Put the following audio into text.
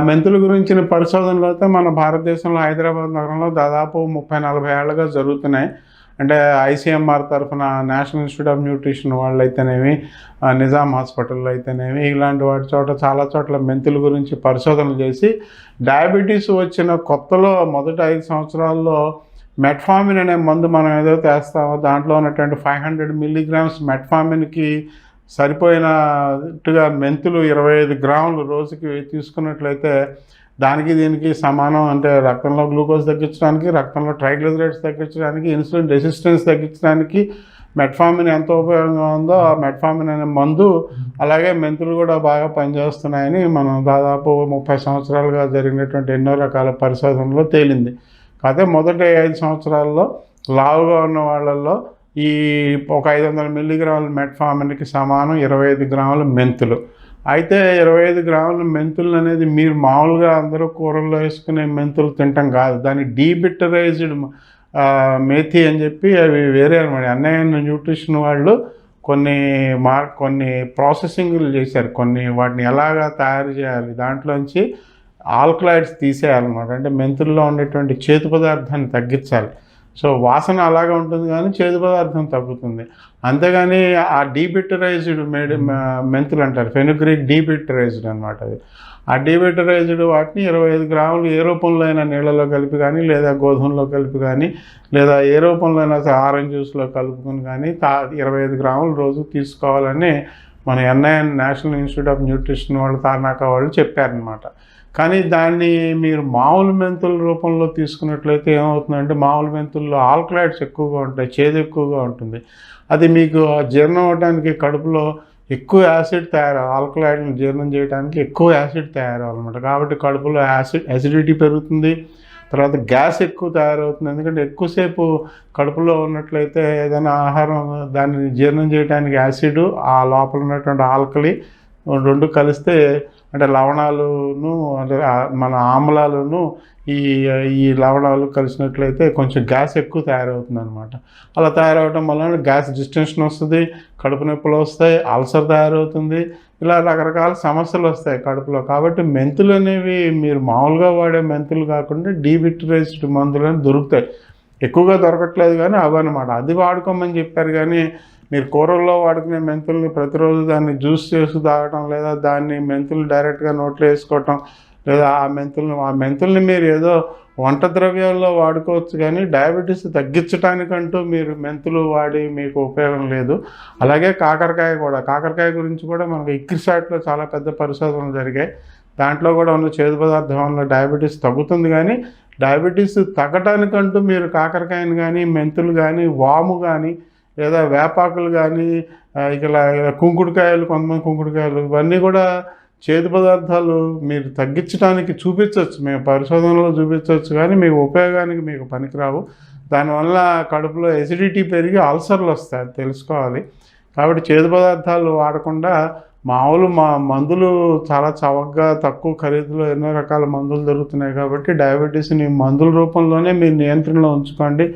మెంతుల గురించిన పరిశోధనలు అయితే మన భారతదేశంలో హైదరాబాద్ నగరంలో దాదాపు ముప్పై నలభై ఏళ్ళుగా జరుగుతున్నాయి. అంటే ఐసీఎంఆర్ తరఫున నేషనల్ ఇన్స్టిట్యూట్ ఆఫ్ న్యూట్రిషన్ వాళ్ళు అయితేనేమి నిజాం హాస్పిటల్లో అయితేనేమి ఇలాంటి వాటి చోట చాలా చోట్ల మెంతుల గురించి పరిశోధనలు చేసి డయాబెటీస్ వచ్చిన కొత్తలో మొదటి ఐదు సంవత్సరాల్లో మెట్ఫామిన్ అనే మందు మనం ఏదైతే వేస్తామో దాంట్లో ఉన్నటువంటి ఫైవ్ హండ్రెడ్ మిల్లీగ్రామ్స్ మెట్ఫామిన్కి సరిపోయినట్టుగా మెంతులు ఇరవై ఐదు గ్రాములు రోజుకి తీసుకున్నట్లయితే దానికి దీనికి సమానం అంటే రక్తంలో గ్లూకోజ్ తగ్గించడానికి రక్తంలో ట్రైగ్లిజరైడ్స్ తగ్గించడానికి ఇన్సులిన్ రెసిస్టెన్స్ తగ్గించడానికి మెట్ఫామిన్ ఎంత ఉపయోగంగా ఉందో ఆ మెట్ఫామిన్ అనే మందు అలాగే మెంతులు కూడా బాగా పనిచేస్తున్నాయని మనం దాదాపు ముప్పై సంవత్సరాలుగా జరిగినటువంటి ఎన్నో రకాల పరిశోధనలో తేలింది. కాకపోతే మొదటి ఐదు సంవత్సరాల్లో లావుగా ఉన్న వాళ్ళల్లో ఈ ఒక ఐదు వందల మిల్లీగ్రాముల మెట్ఫామిన్కి సమానం ఇరవై ఐదు గ్రాముల మెంతులు. అయితే ఇరవై ఐదు గ్రాముల మెంతులు అనేది మీరు మామూలుగా అందరూ కూరల్లో వేసుకునే మెంతులు తింటాం కాదు. దాన్ని డీబిటరైజ్డ్ మేథి అని చెప్పి అవి వేరే అనమాట. అన్నయ్య న్యూట్రిషన్ వాళ్ళు కొన్ని మార్ కొన్ని ప్రాసెసింగ్లు చేశారు. కొన్ని వాటిని ఎలాగా తయారు చేయాలి దాంట్లోంచి ఆల్కలాయిడ్స్ తీసేయాలన్నమాట. అంటే మెంతుల్లో ఉండేటువంటి చేతు పదార్థాన్ని తగ్గించాలి. సో వాసన అలాగే ఉంటుంది కానీ చేదు పదార్థం తగ్గుతుంది. అంతేగాని ఆ డీబిటరైజ్డ్ మేడ్ మెంతులు అంటారు. ఫెనుగ్రిక్ డీబిటరైజ్డ్ అనమాట అది. ఆ డీబిటరైజ్డ్ వాటిని ఇరవై ఐదు గ్రాములు ఏ రూపంలో అయినా నీళ్ళలో కలిపి కానీ లేదా గోధుమలో కలిపి కానీ లేదా ఏ రూపంలో అయినా ఆరెంజ్ జ్యూస్లో కలుపుకొని కానీ తా ఇరవై ఐదు గ్రాములు రోజు తీసుకోవాలని మన NIN national institute of nutrition వాళ్ళు తార్నాక వాళ్ళు చెప్పారనమాట కానీ దాన్ని మీరు మామూలు మెంతుల రూపంలో తీసుకున్నట్లయితే ఏమవుతుందంటే మామూలు మెంతుల్లో ఆల్కలైడ్స్ ఎక్కువగా ఉంటాయి చేదు ఎక్కువగా ఉంటుంది. అది మీకు జీర్ణం అవ్వడానికి కడుపులో ఎక్కువ యాసిడ్ తయారు ఆల్కలైడ్ని జీర్ణం చేయడానికి ఎక్కువ యాసిడ్ తయారవ్వాలన్నమాట. కాబట్టి కడుపులో యాసిడ్ యాసిడిటీ పెరుగుతుంది. తర్వాత గ్యాస్ ఎక్కువ తయారవుతుంది. ఎందుకంటే ఎక్కువసేపు కడుపులో ఉన్నట్లయితే ఏదైనా ఆహారం దాన్ని జీర్ణం చేయడానికి యాసిడ్ ఆ లోపల ఉన్నటువంటి ఆల్కలి రెండు కలిస్తే అంటే లవణాలును అంటే మన ఆమ్లాలను ఈ ఈ లవణాలు కలిసినట్లయితే కొంచెం గ్యాస్ ఎక్కువ తయారవుతుంది అనమాట అలా తయారవడం వలన గ్యాస్ డిస్టెన్షన్ వస్తుంది కడుపు నొప్పులు వస్తాయి అల్సర్ తయారవుతుంది ఇలా రకరకాల సమస్యలు వస్తాయి కడుపులో. కాబట్టి మెంతులు అనేవి మీరు మామూలుగా వాడే మెంతులు కాకుండా డీవిటరైజ్డ్ మందులు అని దొరుకుతాయి. ఎక్కువగా దొరకట్లేదు కానీ అవన్నమాట. అది వాడుకోమని చెప్పారు కానీ మీరు కూరల్లో వాడుకునే మెంతుల్ని ప్రతిరోజు దాన్ని జ్యూస్ చేసి తాగటం లేదా దాన్ని మెంతులు డైరెక్ట్గా నోట్లో వేసుకోవటం లేదా ఆ మెంతుల్ని ఆ మెంతుల్ని మీరు ఏదో వంట ద్రవ్యాల్లో వాడుకోవచ్చు కానీ డయాబెటీస్ తగ్గించడానికంటూ మీరు మెంతులు వాడి మీకు ఉపయోగం లేదు. అలాగే కాకరకాయ కూడా కాకరకాయ గురించి కూడా మనకు ఇక్రిసాట్లో చాలా పెద్ద పరిశోధనలు జరిగాయి. దాంట్లో కూడా ఉన్న చేదు పదార్థం వల్ల డయాబెటీస్ తగ్గుతుంది కానీ డయాబెటీస్ తగ్గటానికంటూ మీరు కాకరకాయని కానీ మెంతులు కానీ వాము కానీ లేదా వేపాకులు కానీ ఇలా కుంకుడుకాయలు కొంతమంది కుంకుడుకాయలు ఇవన్నీ కూడా చేదు పదార్థాలు మీరు తగ్గించడానికి చూపించవచ్చు. మేము పరిశోధనలో చూపించవచ్చు కానీ మీకు ఉపయోగానికి మీకు పనికిరావు. దానివల్ల కడుపులో ఎసిడిటీ పెరిగి అల్సర్లు వస్తాయి తెలుసుకోవాలి. కాబట్టి చేదు పదార్థాలు వాడకుండా మామూలు మా మందులు చాలా చవకగా తక్కువ ఖరీదులో ఎన్నో రకాల మందులు దొరుకుతున్నాయి కాబట్టి డయాబెటీస్ని మందుల రూపంలోనే మీరు నియంత్రణలో ఉంచుకోండి.